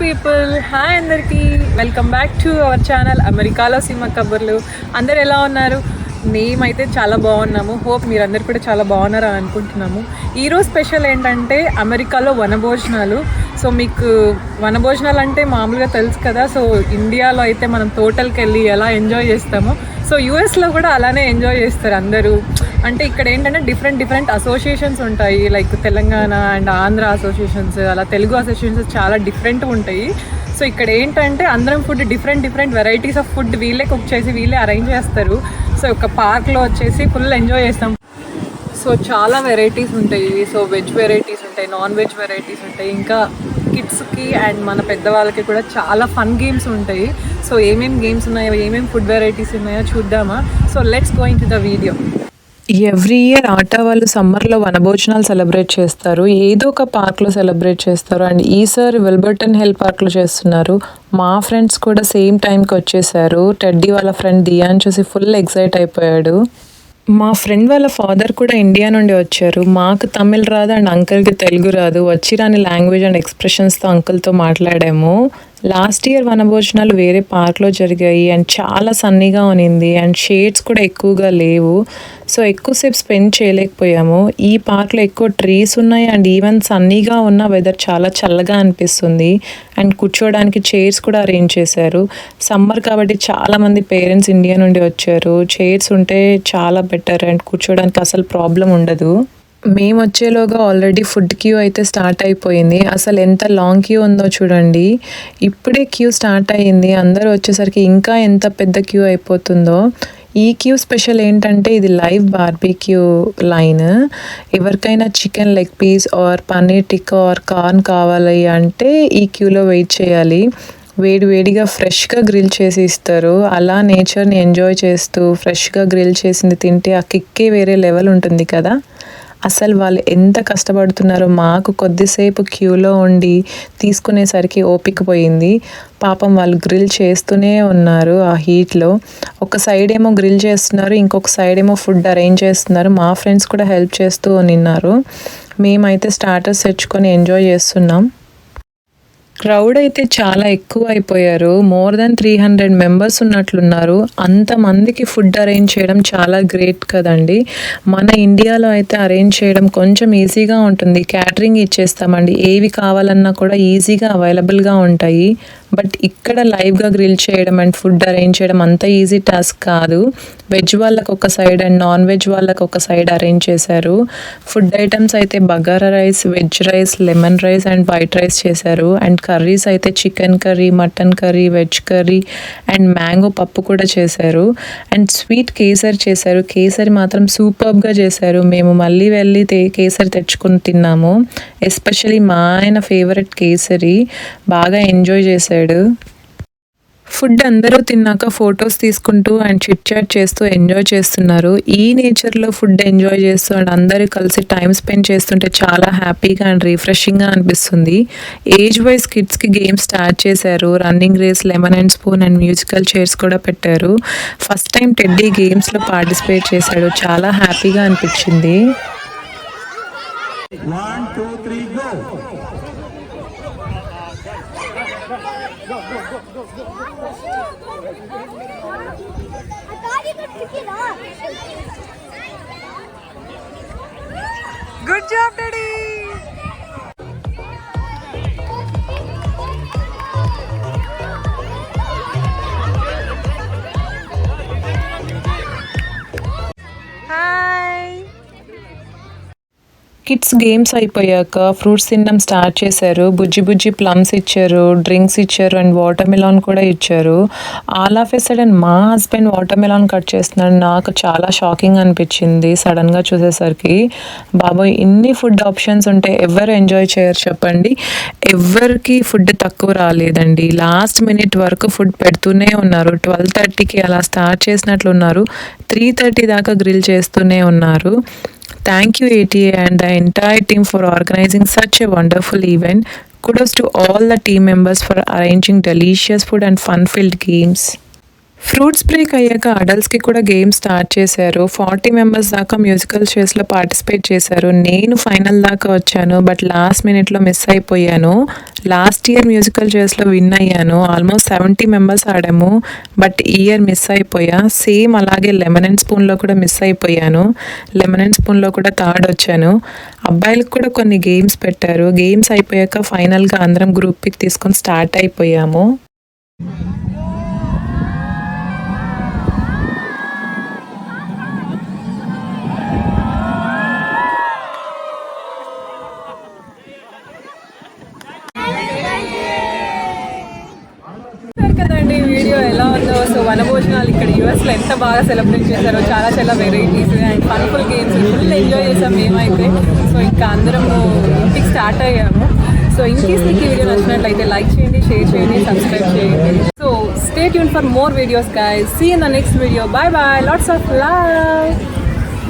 People. Hi అందరికీ. Welcome back to our channel అమెరికాలో cinema కబుర్లు. అందరు ఎలా ఉన్నారు? మేమైతే చాలా బాగున్నాము. హోప్ మీరందరు కూడా చాలా బాగున్నారని అనుకుంటున్నాము. ఈరోజు స్పెషల్ ఏంటంటే అమెరికాలో వనభోజనాలు. సో మీకు వనభోజనాలు అంటే మామూలుగా తెలుసు కదా. సో ఇండియాలో అయితే మనం తోటల్కి వెళ్ళి ఎలా ఎంజాయ్ చేస్తామో. సో యూఎస్లో కూడా అలానే ఎంజాయ్ చేస్తారు అందరూ. అంటే ఇక్కడ ఏంటంటే డిఫరెంట్ డిఫరెంట్ అసోసియేషన్స్ ఉంటాయి. Like Telangana and Andhra associations అలా తెలుగు అసోసియేషన్స్ చాలా డిఫరెంట్ ఉంటాయి. సో ఇక్కడ ఏంటంటే అందరం food different different varieties of food వీళ్ళే కుక్ చేసి వీళ్ళే అరేంజ్ చేస్తారు. సో ఒక పార్క్లో వచ్చేసి ఫుల్ ఎంజాయ్ చేస్తాం. సో చాలా వెరైటీస్ ఉంటాయి. సో వెజ్ వెరైటీస్ ఉంటాయి నాన్ వెజ్ వెరైటీస్ ఉంటాయి. ఇంకా కిడ్స్కి అండ్ మన పెద్దవాళ్ళకి కూడా చాలా ఫన్ గేమ్స్ ఉంటాయి. సో ఏమేమి గేమ్స్ ఉన్నాయో ఏమేమి ఫుడ్ వెరైటీస్ ఉన్నాయో చూద్దామా? So let's going to the video every year ATA వాళ్ళు సమ్మర్లో వనభోజనాలు సెలబ్రేట్ చేస్తారు. ఏదో ఒక పార్క్లో సెలబ్రేట్ చేస్తారు. అండ్ ఈసారి విల్బర్టన్ హిల్ పార్క్లో చేస్తున్నారు. మా ఫ్రెండ్స్ కూడా సేమ్ టైంకి వచ్చేసారు. టెడ్డీ వాళ్ళ ఫ్రెండ్ దియాన్ చూసి ఫుల్ ఎగ్జైట్ అయిపోయాడు. మా ఫ్రెండ్ వాళ్ళ ఫాదర్ కూడా ఇండియా నుండి వచ్చారు. మాకు తమిళ్ రాదు అండ్ అంకుల్కి తెలుగు రాదు. వచ్చి రాని లాంగ్వేజ్ అండ్ ఎక్స్ప్రెషన్స్తో అంకుల్తో మాట్లాడాము. లాస్ట్ ఇయర్ వనభోజనాలు వేరే పార్క్లో జరిగాయి అండ్ చాలా సన్నీగా ఉనింది అండ్ షేడ్స్ కూడా ఎక్కువగా లేవు. సో ఎక్కువసేపు స్పెండ్ చేయలేకపోయాము. ఈ పార్క్లో ఎక్కువ ట్రీస్ ఉన్నాయి అండ్ ఈవెన్ సన్నీగా ఉన్న వెదర్ చాలా చల్లగా అనిపిస్తుంది. అండ్ కూర్చోవడానికి చైర్స్ కూడా అరేంజ్ చేశారు. సమ్మర్ కాబట్టి చాలా మంది పేరెంట్స్ ఇండియా నుండి వచ్చారు. చైర్స్ ఉంటే చాలా బెటర్ అండ్ కూర్చోవడానికి అసలు ప్రాబ్లం ఉండదు. మేము వచ్చేలోగా ఆల్రెడీ ఫుడ్ క్యూ అయితే స్టార్ట్ అయిపోయింది. అసలు ఎంత లాంగ్ క్యూ ఉందో చూడండి. ఇప్పుడే క్యూ స్టార్ట్ అయ్యింది. అందరూ వచ్చేసరికి ఇంకా ఎంత పెద్ద క్యూ అయిపోతుందో. ఈ క్యూ స్పెషల్ ఏంటంటే ఇది లైవ్ బార్బీక్యూ లైన్ ఎవరికైనా chicken leg piece or paneer tikka or corn కావాలి అంటే ఈ క్యూలో వెయిట్ చేయాలి. వేడి వేడిగా ఫ్రెష్గా గ్రిల్ చేసి ఇస్తారు. అలా నేచర్ని ఎంజాయ్ చేస్తూ ఫ్రెష్గా గ్రిల్ చేసింది తింటే ఆ కిక్కే వేరే లెవెల్ ఉంటుంది కదా. అసలు వాళ్ళు ఎంత కష్టపడుతున్నారో మాకు కొద్దిసేపు క్యూలో ఉండి తీసుకునేసరికి ఓపిక పోయింది. పాపం వాళ్ళు గ్రిల్ చేస్తూనే ఉన్నారు ఆ హీట్లో. ఒక సైడ్ ఏమో గ్రిల్ చేస్తున్నారు ఇంకొక సైడ్ ఏమో ఫుడ్ అరేంజ్ చేస్తున్నారు. మా ఫ్రెండ్స్ కూడా హెల్ప్ చేస్తూ నిన్నారు మేమైతే స్టార్టర్స్ తెచ్చుకొని ఎంజాయ్ చేస్తున్నాం. క్రౌడ్ అయితే చాలా ఎక్కువ అయిపోయారు more than three hundred members ఉన్నట్లున్నారు. అంతమందికి ఫుడ్ అరేంజ్ చేయడం చాలా గ్రేట్ కదండి. మన ఇండియాలో అయితే అరేంజ్ చేయడం కొంచెం ఈజీగా ఉంటుంది. క్యాటరింగ్ ఇచ్చేస్తామండి. ఏవి కావాలన్నా కూడా ఈజీగా అవైలబుల్గా ఉంటాయి. బట్ ఇక్కడ లైవ్గా గ్రిల్ చేయడం అండ్ ఫుడ్ అరేంజ్ చేయడం అంత ఈజీ టాస్క్ కాదు. వెజ్ వాళ్ళకు ఒక సైడ్ అండ్ నాన్ వెజ్ వాళ్ళకు ఒక సైడ్ అరేంజ్ చేశారు. ఫుడ్ ఐటమ్స్ అయితే bagara rice veg rice lemon rice and white rice చేశారు. అండ్ కర్రీస్ అయితే chicken curry mutton curry veg curry and mango పప్పు కూడా చేశారు. అండ్ స్వీట్ కేసరి చేశారు. కేసరి మాత్రం సూపర్గా చేశారు. మేము మళ్ళీ వెళ్ళి కేసరి తెచ్చుకొని తిన్నాము. ఎస్పెషలీ మా ఆయన ఫేవరెట్ కేసరి. బాగా ఎంజాయ్ చేశారు చేశాడు ఫుడ్ అందరూ తిన్నాక ఫొటోస్ తీసుకుంటూ అండ్ చిట్ చాట్ చేస్తూ ఎంజాయ్ చేస్తున్నారు. ఈ నేచర్లో ఫుడ్ ఎంజాయ్ చేస్తూ అండ్ అందరూ కలిసి టైం స్పెండ్ చేస్తుంటే చాలా హ్యాపీగా అండ్ రిఫ్రెషింగ్గా అనిపిస్తుంది. ఏజ్ వైజ్ కిడ్స్కి గేమ్స్ స్టార్ట్ చేశారు. Running race lemon and spoon and musical chairs కూడా పెట్టారు. ఫస్ట్ టైం టెడ్డీ గేమ్స్లో పార్టిసిపేట్ చేశాడు. చాలా హ్యాపీగా అనిపించింది. Good job, Daddy! Kids games అయిపోయాక ఫ్రూట్స్ తినడం స్టార్ట్ చేశారు. బుజ్జి బుజ్జి ప్లమ్స్ ఇచ్చారు డ్రింక్స్ ఇచ్చారు అండ్ వాటర్ మిలాన్ కూడా ఇచ్చారు. ఆల్ ఆఫ్ ఎ సడన్ మా హస్బెండ్ వాటర్ మిలాన్ కట్ చేస్తున్నాడు. నాకు చాలా షాకింగ్ అనిపించింది సడన్గా చూసేసరికి. బాబోయ్ ఇన్ని ఫుడ్ ఆప్షన్స్ ఉంటే ఎవరు ఎంజాయ్ చేయరు చెప్పండి. ఎవరికి ఫుడ్ తక్కువ రాలేదండి. లాస్ట్ మినిట్ వరకు ఫుడ్ పెడుతూనే ఉన్నారు. ట్వెల్వ్ థర్టీకి అలా స్టార్ట్ చేసినట్లు ఉన్నారు త్రీ థర్టీ దాకా గ్రిల్ చేస్తూనే ఉన్నారు. Thank you, ATA, and the entire team for organizing such a wonderful event. Kudos to all the team members for arranging delicious food and fun filled games. Fruits break అయ్యాక అడల్ట్స్కి కూడా game start చేశారు. Forty members దాకా musical షోస్లో participate చేశారు. నేను final దాకా వచ్చాను బట్ లాస్ట్ మినిట్లో మిస్ అయిపోయాను. లాస్ట్ ఇయర్ మ్యూజికల్ షోస్లో విన్ అయ్యాను. ఆల్మోస్ట్ సెవెంటీ మెంబర్స్ ఆడాము బట్ ఇయర్ మిస్ అయిపోయా. సేమ్ అలాగే లెమన్ అండ్ స్పూన్లో కూడా మిస్ అయిపోయాను. లెమన్ అండ్ స్పూన్లో కూడా థర్డ్ వచ్చాను. అబ్బాయిలకు కూడా కొన్ని గేమ్స్ పెట్టారు. గేమ్స్ అయిపోయాక ఫైనల్గా అందరం గ్రూప్ పిక్ తీసుకొని స్టార్ట్ అయిపోయాము. కదండి వీడియో ఎలా ఉందో. సో వనభోజనాలు ఇక్కడ యూఎస్లో ఎంత బాగా సెలబ్రేట్ చేశారో చాలా చాలా varieties and fun full games full enjoy చేసాం మేమైతే. సో ఇంకా అందరము ఇంటికి స్టార్ట్ అయ్యాము. సో ఇన్కేస్ మీకు ఈ వీడియో నచ్చినట్లయితే లైక్ చేయండి షేర్ చేయండి సబ్స్క్రైబ్ చేయండి. So stay tune for more videos guys. See in the next video bye bye lots of love